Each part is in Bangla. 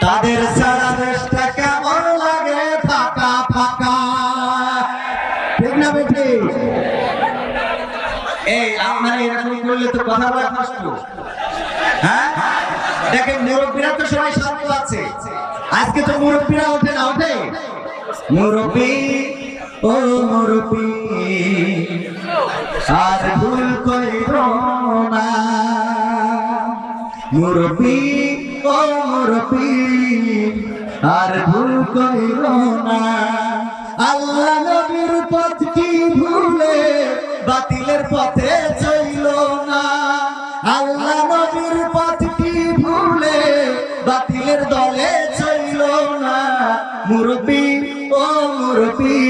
তাদের সারা দেশটা কেমন লাগে ফাঁকা ফাঁকা। ঠিক না বেটি এই আপনারা এরকম করলে তো কথা বলা কষ্ট। হ্যাঁ? দেখেন, মুরব্বীরা তো সবাই শান্ত আছে। আজকে তো মুরব্বীরা ওঠে না, ওঠে? মুরব্বী ও মুরব্বী আর ভুল করিব না। মুরব্বী ও মুরব্বী আর ভুল করিব না। আল্লাহ নবীর পথ কি ভুলে, বাতিলের পথে চইল না। আল্লাহ নবীর পথ কি ভুলে, বাতিলের দলে চইল না। মুরব্বী ও মুরব্বী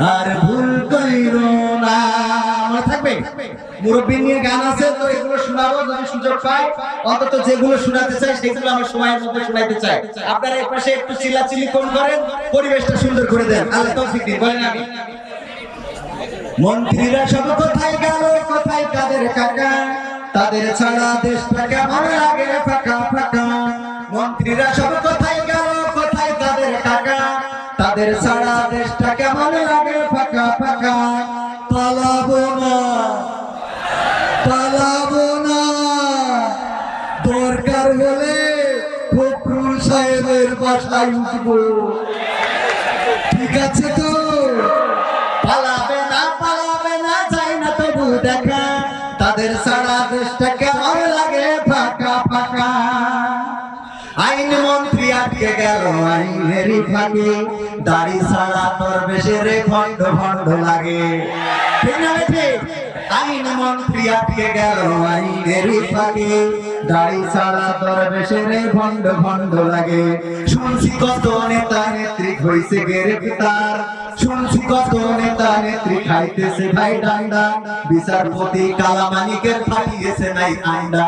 আর ভুল কইর না। মনে থাকবে? মুরব্বী নিয়ে গান আছে, তো এগুলো শোনাবো, যদি সুযোগ পাই। অন্তত যেগুলো শোনাতে চাই, সেগুলো আমার সময়ের মধ্যে শোনাইতে চাই। আপনারা এর পাশে একটু চিল্লাচিল্লি কম করেন, পরিবেশটা সুন্দর করে দেন। আল্লাহ তৌফিক দিন, বলেন আমি। মন্ত্রীরা সব কোথায় গেল, কোথায় কাদের কাকা? তাদের ছাড়া দেশটা কেমন লাগে ফাঁকা ফাঁকা। মন্ত্রীরা সব কোথায় গেল, কোথায় তাদের কাকা? তাদের ছাড়া দরকার হলে ফখরুল সাহেবের বাসায় উঠবো। ঠিক আছে তো? পালাবে না পালাবে না চাই না তবু দেখা। তাদের সারা দেশটা কেমন লাগে ফাঁকা ফাঁকা। আইন মন্ত্রী আটকে গেল আইনেরই ফাঁকে। দাড়ি ছাড়া তোর বেশের খন্ড খন্ড লাগে। ঠিক না বেঠে? আইন মন্ত্রী আটকে গেল আইনেরই ফাঁকে দাড়ি ছাড়া তোর বেশের খন্ড খন্ড লাগে। শুনছি কত নেতা নেত্রী গ্রেফতার। শুনছি কত নেতা নেত্রী খাইতেছে ভাই ডান্ডা। বিচারপতি কালামানিকের ফাটিয়েছে নাই আন্ডা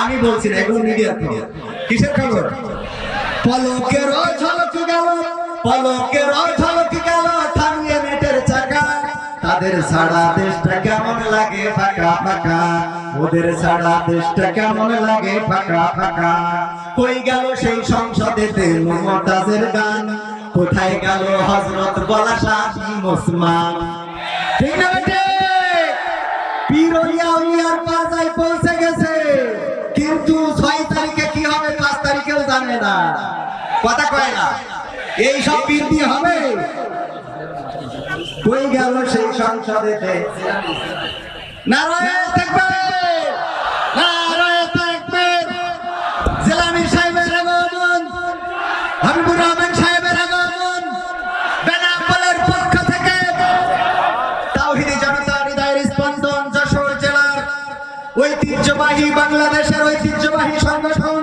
আমি বলছি না, এগুলো মিডিয়া থেকে কিসের খবর? পলকের ঝলক গেল, পলকের তাদের সারা দেশটা কেমন লাগে? ফাঁকা ফাঁকা। ওদের সারা দেশটা কেমন লাগে? ফাঁকা ফাঁকা। কই গেল সেই সংসদেতে মমতাজের গান? কোথায় গেল হজরত বলা শাহী মুসলমান? ঠিক না বেটে? উলিয়ার পাজায় পৌঁছে গেছে। কিন্তু ছয় তারিখে কি হবে পাঁচ তারিখেও জানে না। কথা কয় না? এই সব পীর হবে? কই গেল সেই সংসদেতে। নারায়ণ থাকবে! নারায়ণ থাকবে! জেলামি সাহেবের আগমন! হাবিবুর সাহেবের আগমন! বেনাপোলের পক্ষ থেকে তাওহিদি জনতা হৃদয়ের স্পন্দন যশোর জেলার ঐতিহ্যবাহী বাংলাদেশের ঐতিহ্যবাহী সংগঠন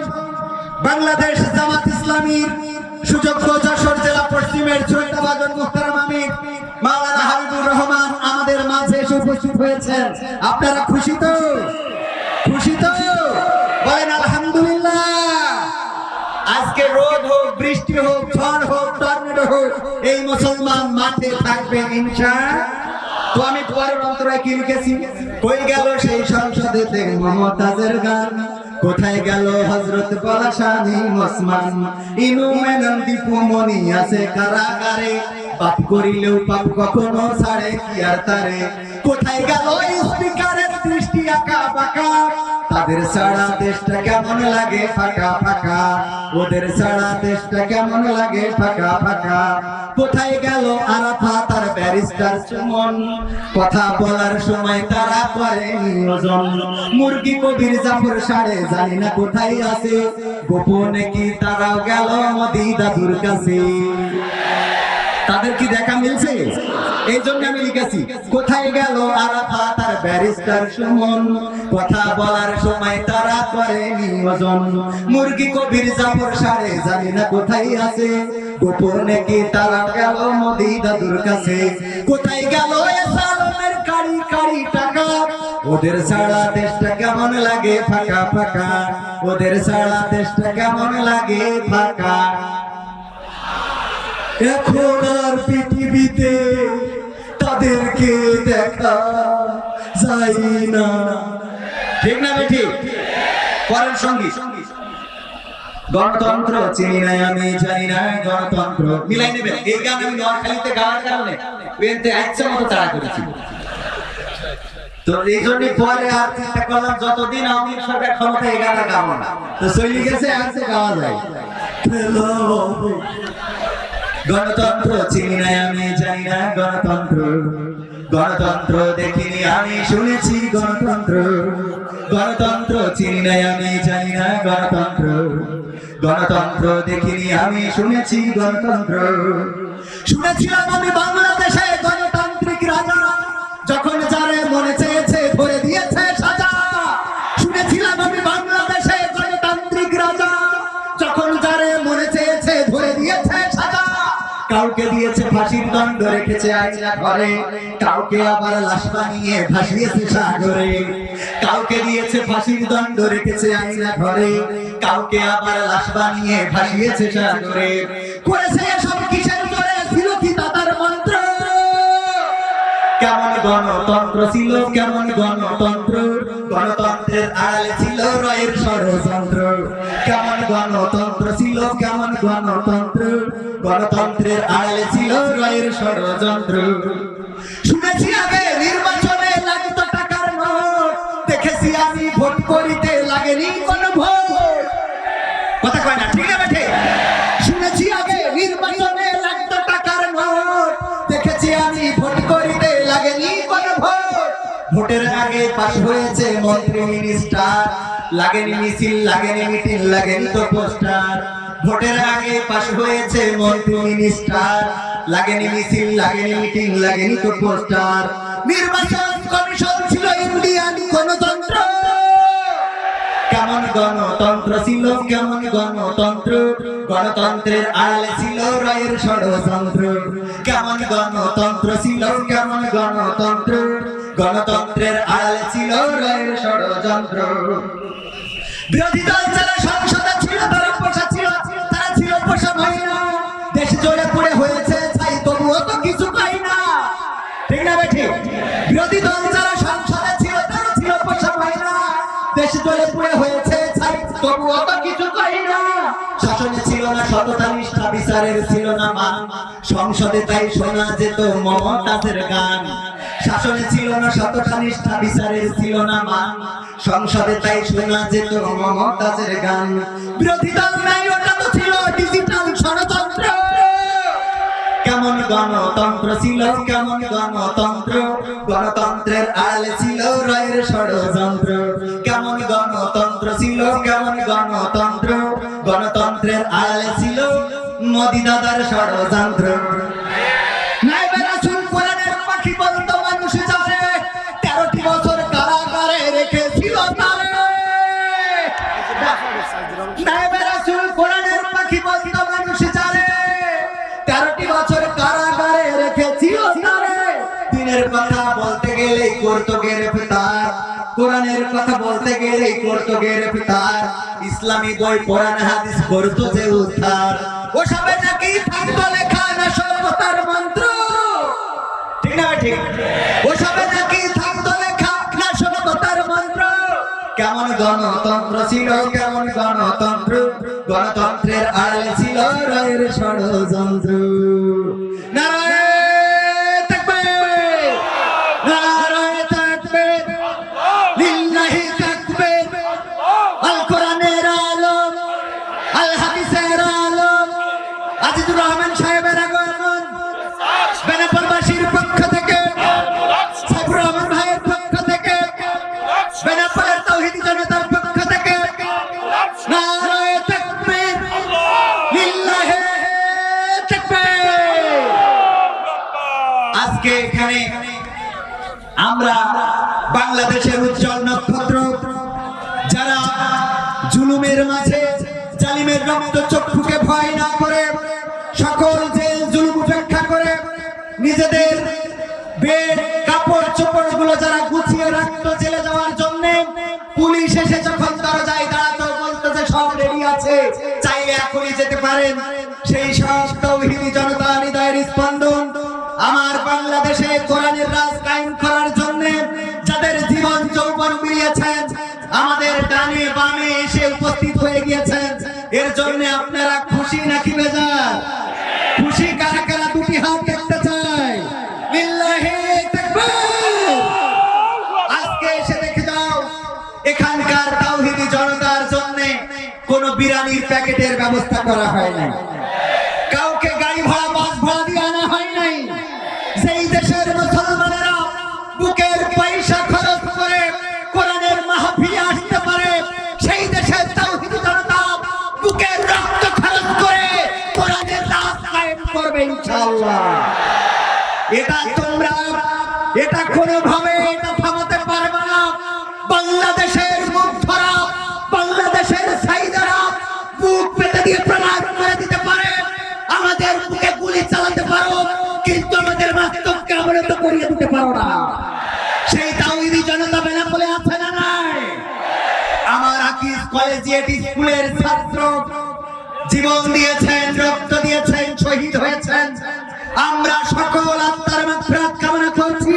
বাংলাদেশ জামাত ইসলামীর সুযোগ্য যশোর জেলা পশ্চিমের চৈতাবাজন মুখতারাম আমির মাওলানা হাবিবুর রহমান আমাদের মাঝে এসে উপস্থিত হয়েছেন। আপনারা খুশি তো? খুশি তো? বলেন, আলহামদুলিল্লাহ। আজকে রোদ হোক, বৃষ্টি হোক, ঝড় হোক, টর্নেডো হোক, এই মুসলমান মাঠে থাকবে, ইনশা তো আমি পরের অন্তরায় কি লিখেছি? কই গেল সেই সংসদেতে মমতাজের গান? কোথায় গেল হজরত পলাশানি ওসমান? ইনু মেনন দীপু মনি আছে কারাগারে। পাপ করিলেও পাপ কখনো ছাড়ে, কি আর তারে? কোথায় গেল স্পিকারের দৃষ্টি আঁকা বাঁকা? তাদের সারা দেশটা কেমন লাগে? ফাঁকা ফাঁকা। ওদের সারা দেশটা কেমন লাগে? ফাঁকা ফাঁকা। কোথায় গেল আরাফা? তার ব্যারিস্টার সুমন। কথা বলার সময় তারা করে নিয়োজন। মুরগি কবির জাফর সাড়ে জানি না কোথায় আছে। গোপনে কি তারাও গেল মোদি দাদুর কাছে? তাদের কি দেখা মিলছে? এই জন্য আমি লিখেছি, কোথায় গেল আরাফা তার ব্যারিস্টার সুমন? কথা বলার সময় তারা করে নিয়োজন মুরগি কবির জাফর সারে, জানি না কোথায় আছে। গোপনে কি তারা গেল মোদি দাদুর কাছে। কোথায় গেল সালমের কারি কারি টাকা? ওদের সারা দেশটা কেমন লাগে ফাঁকা ফাঁকা? ওদের সারা দেশটা কেমন লাগে ফাঁকা? এখন আর পৃথিবীতে তাদের তাদেরকে দেখা যায় না। ঠিক না বেঠি? পরের সংগীত গণতন্ত্র চিনি না আমি জানি না গণতন্ত্র। মিলাই নেবেন। এই গান আমি নোয়াখালীতে গাওয়ার কারণে পেনতে ইচ্ছা মতো তাড়া করেছি। তো এই জন্য পরে আর চিন্তা করলাম, যতদিন আমি সরকার ক্ষমতা এই গানটা গাবো না। তো চলে গেছে সে গাওয়া যায়। গণতন্ত্র চিনি না, আমি জানি না গণতন্ত্র। গণতন্ত্র দেখিনি, আমি শুনেছি গণতন্ত্র। গণতন্ত্র চিনি না, আমি জানি না গণতন্ত্র। গণতন্ত্র দেখিনি, আমি শুনেছি গণতন্ত্র। শুনেছিলাম আমি বাংলাদেশে গণতান্ত্রিক রাজা। যখন কাউকে দিয়েছে ফাঁসির দণ্ড, রেখেছে আইনা ঘরে। কাউকে আবার লাশ বানিয়ে ভাসিয়েছে সাগরে। কাউকে দিয়েছে ফাঁসির দণ্ড, রেখেছে আইনা ঘরে। কাউকে আবার লাশ বানিয়ে ভাসিয়েছে সাগরে। করেছে সব কিসের জোরে? ছিল কি তাতার মন্ত্র? কেমন গণতন্ত্র ছিল, কেমন গণতন্ত্র? গণতন্ত্রের আড়ালে ছিল রয়ের ষড়যন্ত্র। কেমন গণতন্ত্র ছিল কেমন গণতন্ত্র? গণতন্ত্রের আড়ালে ছিল রয়ের ষড়যন্ত্র। শুনেছি ভোটের আগে পাশ হয়েছে মন্ত্রী মিনিস্টার লাগেনি মিছিল, লাগেনি মিটিং, লাগেনি তো পোস্টার। ভোটের আগে পাশ হয়েছে মন্ত্রী মিনিস্টার লাগেনি মিছিল, লাগেনি মিটিং, লাগেনি তো পোস্টার। নির্বাচন কমিশন ছিল ইন্ডিয়ান গণতন্ত্র। কেমন গণতন্ত্র ছিল, কেমন গণতন্ত্র? গণতন্ত্রের আড়ালে ছিল রয়ের ষড়যন্ত্র। কেমন গণতন্ত্র ছিল, কেমন গণতন্ত্র? গণতন্ত্রের আড়ালে ছিল রয়ের ষড়যন্ত্র। বিরোধী দল যারা সংসদে ছিল, তারা পোষা ছিল, তারা ছিল পোষা ভাই না দেশ জোরে পড়ে হয়েছে ছাই তবুও তো কিছু পাই না। ঠিক না বেঠি? বিরোধী দল যারা সংসদে ছিল, তারা ছিল পোষা ভাই না দেশ জোরে পড়ে হয়েছে ছাই তবুও তো কিছু পাই না। শাসনে ছিল না সততা, নিষ্ঠা, বিচারের ছিল না মান। সংসদে তাই শোনা যেত মমতাজের গান। শাসনে ছিল না সততা নিষ্ঠা বিচারের ছিল না মান সংসদে তাই শোনা যেত মমতাজের গান। বিরোধী দল নাই, ওটা তো ছিল ডিজিটাল ষড়যন্ত্র। কেমন গণতন্ত্র ছিল, কেমন গণতন্ত্র। গণতন্ত্রের আড়ালে ছিল রয়ের ষড়যন্ত্র। কেমন গণতন্ত্র ছিল, কেমন গণতন্ত্র। গণতন্ত্রের আড়ালে ছিল মোদি দাদার ষড়যন্ত্র। ইসলামী বই, কোরআন, হাদিস যে উদ্ধার। নাকি থাকতো লেখা না মন্ত্র? ঠিক না ঠিক? নাকি থাকতো লেখা না মন্ত্র? কেমন গণতন্ত্র ছিল, কেমন গণতন্ত্র? গণতন্ত্রের আড়ালে ছিল রয়ের ষড়যন্ত্র। নারায়ণ আজকে এখানে আমরা বাংলাদেশের উজ্জ্বল নক্ষত্র, যারা জুলুমের মাঝে জালিমের রক্ত চক্ষুকে ভয় না করে, সকল জেল জুলুম উপেক্ষা করে, নিজেদের বেড, কাপড় চোপড়গুলো যারা গুছিয়ে রাখতো জেলে যাওয়ার জন্য, পুলিশ এসে যখন দরজায় দাঁড়াতো যে সব রেডি আছে, চাইলে এখনই যেতে পারেন। সেই সব তৌহিদি জনতা হৃদয়ের স্পন্দন আমার বাংলাদেশে কোরআনের রাজ কায়েম করার জন্য যাদের জীবন যৌবন মিলিয়েছেন, আমাদের ডানে বামে এসে উপস্থিত হয়ে গিয়েছেন। এর জন্য আপনারা খুশি নাকি বেজার? বিরানির প্যাকেটের ব্যবস্থা করা হয় নাই। কাউকে গাড়ি ভাড়া, বাস ভাড়া দিয়ে আনা হয় নাই। সেই দেশের মুসলমানেরা বুকের পয়সা খরচ করে কোরআনের মাহফিলে আসতে পারে, সেই দেশের তাওহীদি জনতা বুকের রক্ত খরচ করে কোরআনের রাজ কায়েম করবে ইনশাআল্লাহ। এটা তোমরা, এটা কোনোভাবে কিন্তু আমাদের বাস্তবকে অবনত করিয়ে দিতে পারো না। সেই তাওহিদি জনতা বেনাপোলে আছে না নাই? আমার আকিস কলেজিয়েট স্কুলের ছাত্র জীবন দিয়েছেন, রক্ত দিয়েছেন, শহীদ হয়েছেন। আমরা সকল আত্মার মাত্রাত কামনা করছি।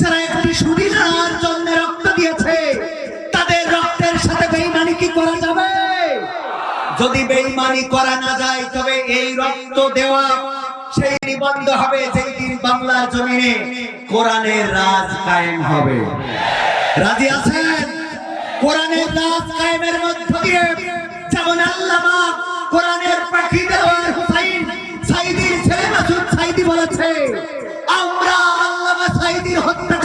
যারা একটি সুবিধার জন্য রক্ত দিয়েছে, তাদের রক্তের সাথে বেইমানি কি করা যাবে? যদি বেইমানি করা না যায়, তবে এই রক্ত দেওয়া সেই নিবন্ধ হবে যেই দিন বাংলার জমিনে কোরআনের রাজ কায়েম হবে। রাজি আছেন? কোরআনের রাজ কায়েমের মধ্য দিয়ে যেমন আল্লামা কোরআনের পাখি দেওয়ার হুসাইন সাইদির ছেলে মাসুদ সাইদি বলেছে, আমরা আল্লামা সাইদির হত্যাকারীদের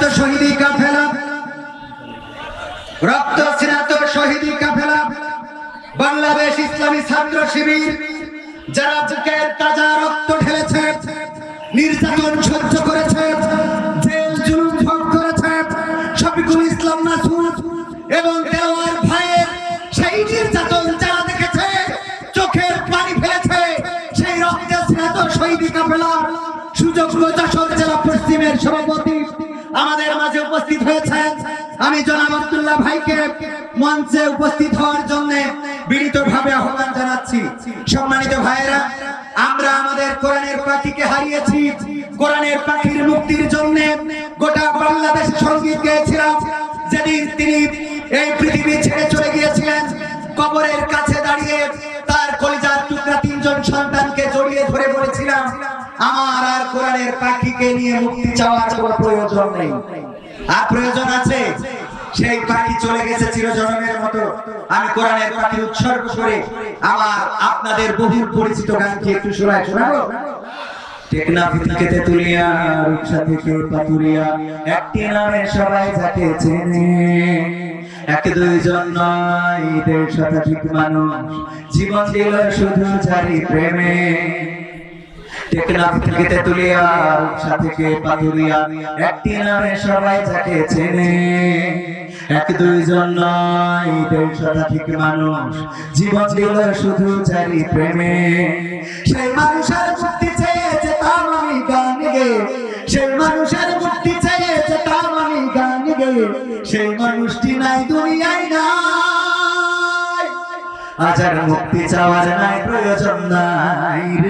স্নাত শহীদি কাফেলা। রক্ত স্নাত শহীদি কাফেলা। বাংলাদেশ ইসলামী ছাত্র শিবির, যারা বুকের তাজা রক্ত ঢেলেছে, নির্যাতন সহ্য করেছে সেই নির্যাতন যারা দেখেছে, চোখের ফেলেছে, সেই রক্তে স্নাত শহীদি পশ্চিমের সভাপতি আমাদের মাঝে উপস্থিত হয়েছেন। আমি জনাব আব্দুল্লাহ ভাইকে মঞ্চে উপস্থিত হওয়ার জন্য বিনীতভাবে আহ্বান জানাচ্ছি। সম্মানিত ভাইয়েরা, আমরা আমাদের কোরআনের পাখিকে হারিয়েছি। কোরআনের পাখির মুক্তির জন্য গোটা বাংলাদেশ সংগীত গেয়েছিলাম। যেদিন তিনি এই পৃথিবী ছেড়ে চলে গিয়েছিলেন, কবরের কাছে দাঁড়িয়ে তার কলিজার টুকরা তিনজন সন্তানকে জড়িয়ে ধরে বলেছিলাম, আমার আর কোরআনের পাখিকে নিয়ে মুক্তি চাওয়ার কোনো প্রয়োজন নেই। আর প্রয়োজন আছে? সেই পাখি চলে গেছে চিরজনমের মতো। আমি কোরআনের পাখি উৎসর্গ করে আমার আপনাদের বহু পরিচিত গানকে একটু শোনায়, শোনাবো? জীবন দিল শুধু জারি প্রেমে। টেকনাফ থেকে তেতুলিয়া একটি নামে সবাই যাকে চেনে। এক দুইজন নয় মানুষ জীবন দিল শুধু জারি প্রেমে। সেই মানুষের মুক্তি চেয়েছে আমি গান গে। সেই মানুষের মুক্তি চেয়েছে আমি গান গে। সেই মানুষটি নাই, দুনিয়ায় নাই। আজার মুক্তি চাওয়ার নাই, প্রয়োজন নাই রে।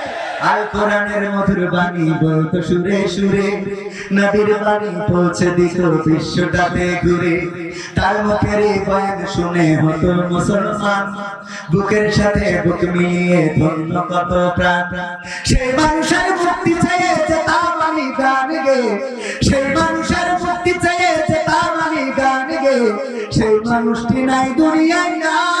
আল কোরআনের মধুর বাণী বলতো সুরে সুরে। নদীর বাণী পৌঁছে দিত বিশ্বটাতে ঘুরে। তার মুখের বয়ান শুনে হতো মুসলমান। বুকের সাথে বুক মিলিয়ে ধন্য কত প্রাণ। সেই মানুষের মুক্তি চেয়েছে তার আমি গান গে। সেই মানুষের মুক্তি চেয়েছে তার আমি গান গে। সেই মানুষটি নাই, দুনিয়ায় নাই।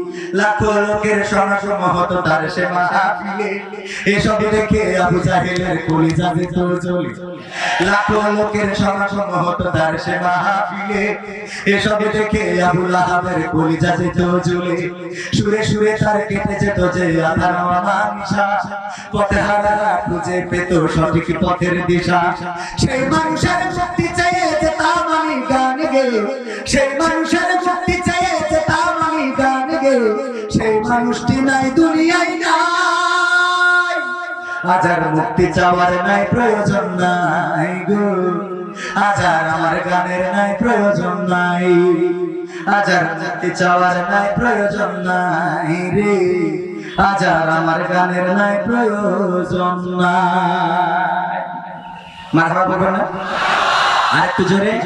লাখো লোকের সমাগম হতো তার সে মাহফিলে এসব দেখে আবু জাহেলের কলিজা দিত জ্বলে লাখো লোকের সমাগম হতো তার সে মাহফিলে এসব দেখে আবু লাহাবের কলিজা দিত জ্বলে সুরে সুরে তার কেটে যেত যে আধার মানিসা পথে হারারা খুঁজে পেত সঠিক পথের দিশা। সেই মানুষের মুক্তি চেয়েছে তা আমি গান গে সেই মানুষের মুক্তি মানুষটি নাই, দুনিয়ায় নাই। আজার মুক্তি চাওয়ার নাই, প্রয়োজন নাই গো। আজার আমার গানের নাই, প্রয়োজন নাই। আজার মুক্তি চাওয়ার নাই, প্রয়োজন নাই রে। আজার আমার গানের নাই, প্রয়োজন নাই। মারহাবা বলবেন না? আর একটু জোরে।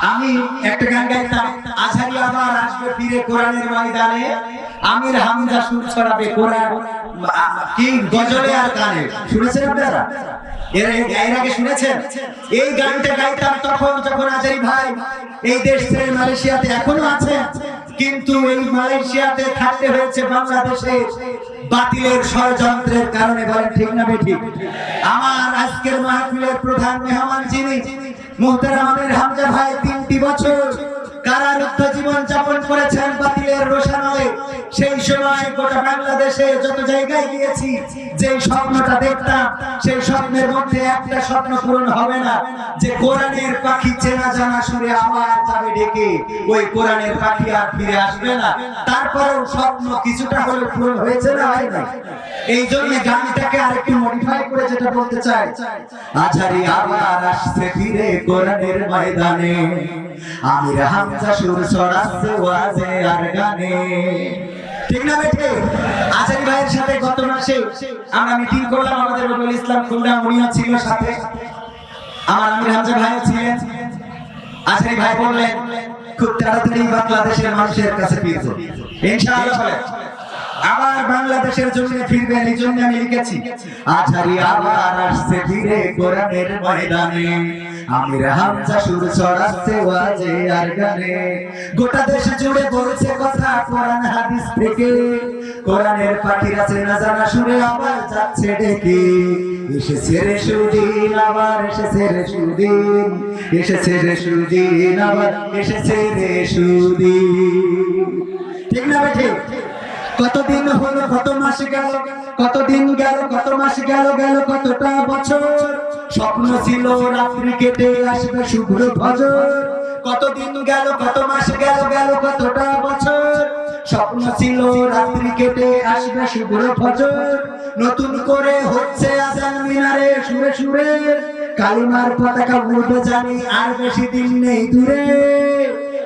আমি একটা গান গাইতাম। আসবে ফিরে কোরআনের ময়দানে? আমির হামজা সুর ছড়াবে কোরআন। কি, গজলে আর গানে? শুনেছেন আপনারা? বাতিলের ষড়যন্ত্রের কারণে, বলেন ঠিক না বেঠিক? আমার আজকের মাহফিলের প্রধান মেহমান যিনি, মুহতারাম আমির হামজা ভাই, তিনটি বছর কারারুদ্ধ জীবন যাপন করেছেন বাতিলের রোশানলে। সেই সময় গোটা বাংলাদেশে যত জায়গায় গিয়েছি যে স্বপ্নটা দেখতাম, সেই স্বপ্নের মধ্যে একটা স্বপ্ন পূরণ হবে না। যে কোরআনের পাখি চেনা জানা সুরে আবার যাবে ডেকে, ওই কোরআনের পাখি আর ফিরে আসবে না। তারপরেও স্বপ্ন কিছুটা হলেও পূরণ হয়েছে না হয় না এই জন্য গানটাকে আরেকটু মডিফাই করে যেটা বলতে চাই। আঝারি আবার আসছে ফিরে কোরআনের ময়দানে। আমির হামজা সুর ছড়াচ্ছে ওয়াজে আর গানে। ঠিক না বেঠে? আচারি ভাইয়ের সাথে গত মাসে আমরা মিটিং করলাম আমাদের রবিউল ইসলাম খুলনা, উনিও ছিল সাথে। আমার আমির হামজা ভাইও ছিলেন। আচারি ভাই বললেন, খুব তাড়াতাড়ি বাংলাদেশের মানুষের কাছে ফিরবো। ইনশাআল্লাহ আবার বাংলাদেশের জন্য ফিরবেন এই জন্য আমি লিখেছি আঝারি আবার আসছে ফিরে কোরআনের ময়দানে। আমির হামজা সুর ছড়াচ্ছে ওয়াজে আর গানে। গোটা দেশ জুড়ে বলছে কথা কোরআন হাদিস থেকে। কোরআনের পাখিরা চেনা জানা সুরে আবার যাচ্ছে ডেকে। এসেছে রে সুদিন, আবার এসেছে রে সুদিন। এসেছে রে সুদিন, আবার এসেছে রে সুদিন। ঠিক না বেঠে কতদিন হলো, কত মাস গেল, কতদিন গেল, কত মাস গেল গেল কতটা বছর? স্বপ্ন ছিল রাত্রি কেটে আসবে শুভ্র ফজর কতদিন গেল, কত মাস গেল গেল কতটা বছর? স্বপ্ন ছিল রাত্রি কেটে আসবে শুভ্র ফজর নতুন করে হচ্ছে আজান মিনারে সুরে সুরে। কালিমার পতাকা উঠবে জানি আর বেশি দিন নেই দূরে।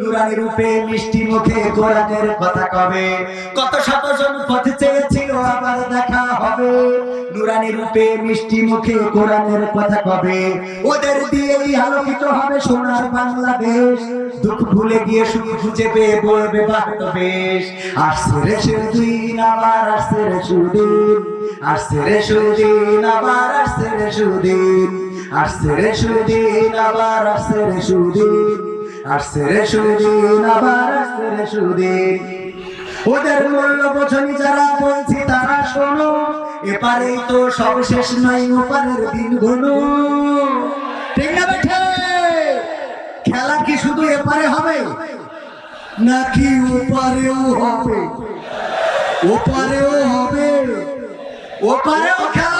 নুরানি রূপে মিষ্টি মুখে কোরআনের কথা কবে? কত শত জন পথ চেয়েছিল আবার দেখা হবে। নুরানি রূপে মিষ্টি মুখে কোরআনের কথা কবে? ওদের দিয়েই আলোকিত হবে সোনার বাংলাদেশ। দুঃখ ভুলে গিয়ে সুখ খুঁজে পেয়ে বলবে বাহত বেশ। আসছে রে সুদিন, আবার আসছে রে সুদিন। আসছে রে সুদিন, আবার আসছে রে সুদিন। আসছে রে সুদিন, আবার আসছে রে সুদিন। ওদের মূল্য বোঝনি যারা বলছি তারা শোনো, এপারেই তো সব শেষ নাই ওপারের দিন খেলা কি শুধু এপারে হবে? নাকি ওপারেও হবে? ওপারেও হবে? ওপারেও খেলা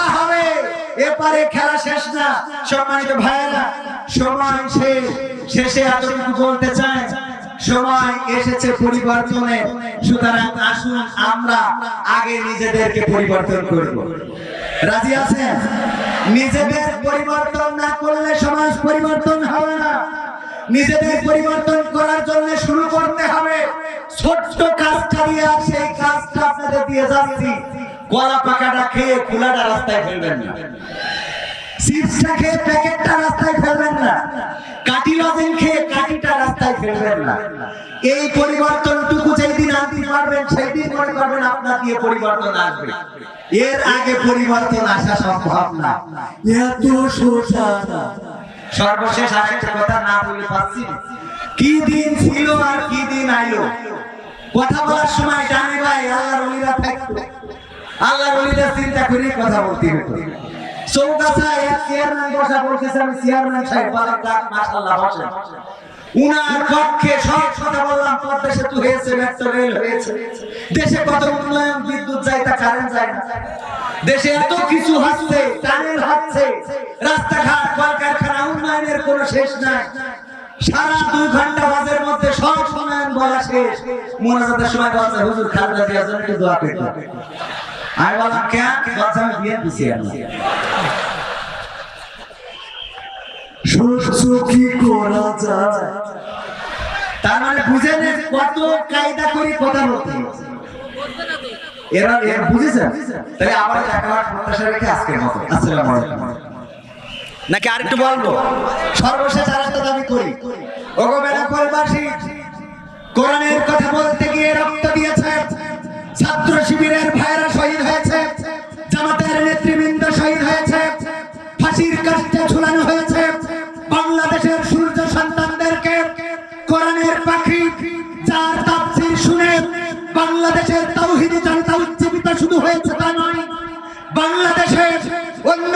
এপারে খেলা শেষ না। সম্মানিত ভাইয়েরা, সময় শেষ শেষে এতটুকু বলতে চাই সময় এসেছে পরিবর্তনে। সুতরাং আসুন আমরা আগে নিজেদেরকে পরিবর্তন করব। রাজি আছেন? নিজেদের পরিবর্তন না করলে সমাজ পরিবর্তন হবে না। নিজেদের পরিবর্তন করার জন্য শুরু করতে হবে। ছোট্ট কাজটা দিয়ে আর সেই কাজটা আপনাদের দিয়ে যাচ্ছি। কলা পাকাটা খেয়ে খোলাটা রাস্তায় ফেলবেন না। চিপসটা খেয়ে প্যাকেটটা রাস্তায় ফেলবেন না। কাটি লজেন খেয়ে কাটিটা রাস্তায় ফেলবেন না। এই পরিবর্তনটুকু যেই দিন আনতে পারবেন সেই দিন মনে করবেন আপনার দিয়ে পরিবর্তন আসবে। এর আগে পরিবর্তন আসা সম্ভব না। এত সর্বশেষ আরেকটা কথা না বলে পাচ্ছি কি দিন ছিল আর কি দিন আইলো? কথা বলার সময় জানে ভাই আল্লাহর অলিরা থাকতো আল্লাহর অলিরা চিন্তা করে কথা বলতে হতো। বসা বলতেছে, আমি সাহেব, বাবার ডাক মাশাআল্লাহ উনার পক্ষে সব কথা বললাম পদ্মা সেতু হয়েছে রেল হয়েছে। দেশে কত উন্নয়ন, বিদ্যুৎ যায় তা কারেন্ট যায় না। দেশে এত কিছু হচ্ছে হচ্ছে। রাস্তাঘাট, কলকারখানা, উন্নয়নের কোনো শেষ নাই। সারা দুই ঘণ্টা বাজের মধ্যে সব সময় বলা শেষ। মোনাজাতের সময় বলছে, হুজুর খাজনা দেওয়ার জন্য দোয়া হবে। আমি বললাম কেন বলছে আমি দিছি সহ্য কি করা মানে নাকি আরেকটু বলব? সর্বশেষ আরেকটা দাবি করি। ওগো বেনাকলবাসী কোরআনের কথা বলতে গিয়ে রক্ত দিয়েছে ছাত্র শিবিরের ভাইরা শহীদ হয়েছে, জামাতের নেতৃবৃন্দ শহীদ হয়েছে, ফাঁসির কাছে ঝুলানো হয়েছে। বাংলাদেশের সূর্য সন্তানদেরকে কোরআনের পাখি যার তাফসীর শুনে বাংলাদেশের তাওহীদি জনতা উজ্জীবিত শুধু হয়েছে তা নয়, বাংলাদেশের অন্য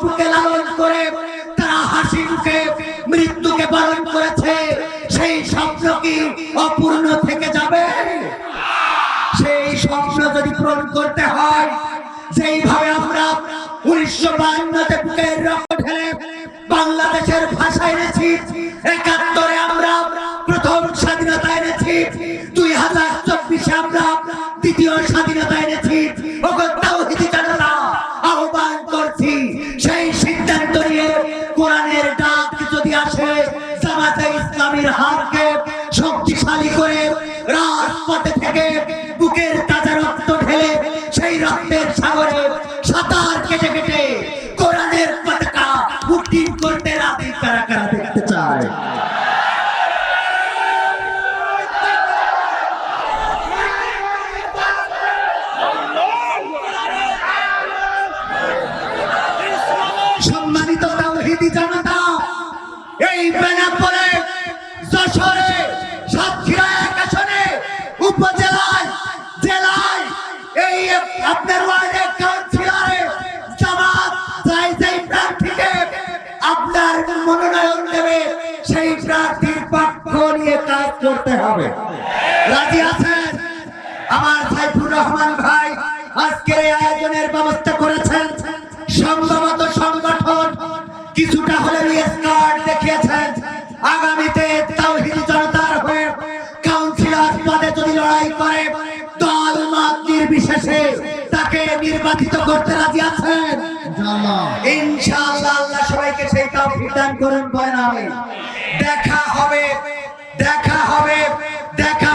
বুকে লালন করে তারা হাসি মুখে মৃত্যুকে বরণ করেছে। সেই স্বপ্ন কি অপূর্ণ থেকে যাবে? সেই স্বপ্ন যদি পূরণ করতে হয়, যেইভাবে আমরা উনিশশো বায়ান্নতে বুকের রক্ত ঢেলে বাংলাদেশের ভাষা এনেছি, একাত্তরে রাজি আছেন? আমার সাইফুর রহমান ভাই আজকের এই আয়োজনের ব্যবস্থা করেছেন। সম্ভবত সংগঠন কিছুটা হলে কার্ড দেখিয়েছেন। আগামীতে তাওহীদি জনতার হয়ে কাউন্সিলর পদে যদি লড়াই করে, দল মত নির্বিশেষে তাকে নির্বাচিত করতে রাজি আছেন? ইনশাআল্লাহ আল্লাহ সবাইকে সেই তৌফিক দান করুন, বলেন আমিন। দেখা হবে দেখা হবে, দেখা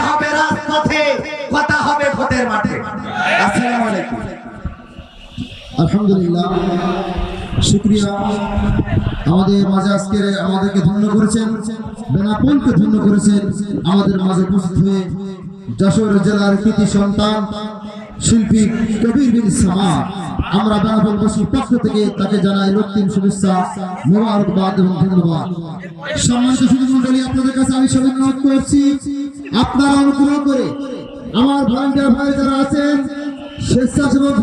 আলহামদুলিল্লাহ। শুক্রিয়া। আমাদের মাঝে আজকে আমাদেরকে ধন্য করেছেন বেনাপনকে ধন্য করেছেন, আমাদের মাঝে উপস্থিত হয়ে যশোর জেলার কৃতি সন্তান শিল্পী কবির বিন সামা আমরা বেনাপনবাসীর পক্ষ থেকে তাকে জানাই রক্তিম শুভেচ্ছা, মোবারকবাদ এবং ধন্যবাদ। সম্মানিত সুধী আপনাদের কাছে আমি সবাই অনুরোধ করছি, আপনারা অনুগ্রহ করে আমার ভলান্টিয়ার ভাই যারা আছেন, স্বেচ্ছাসেবক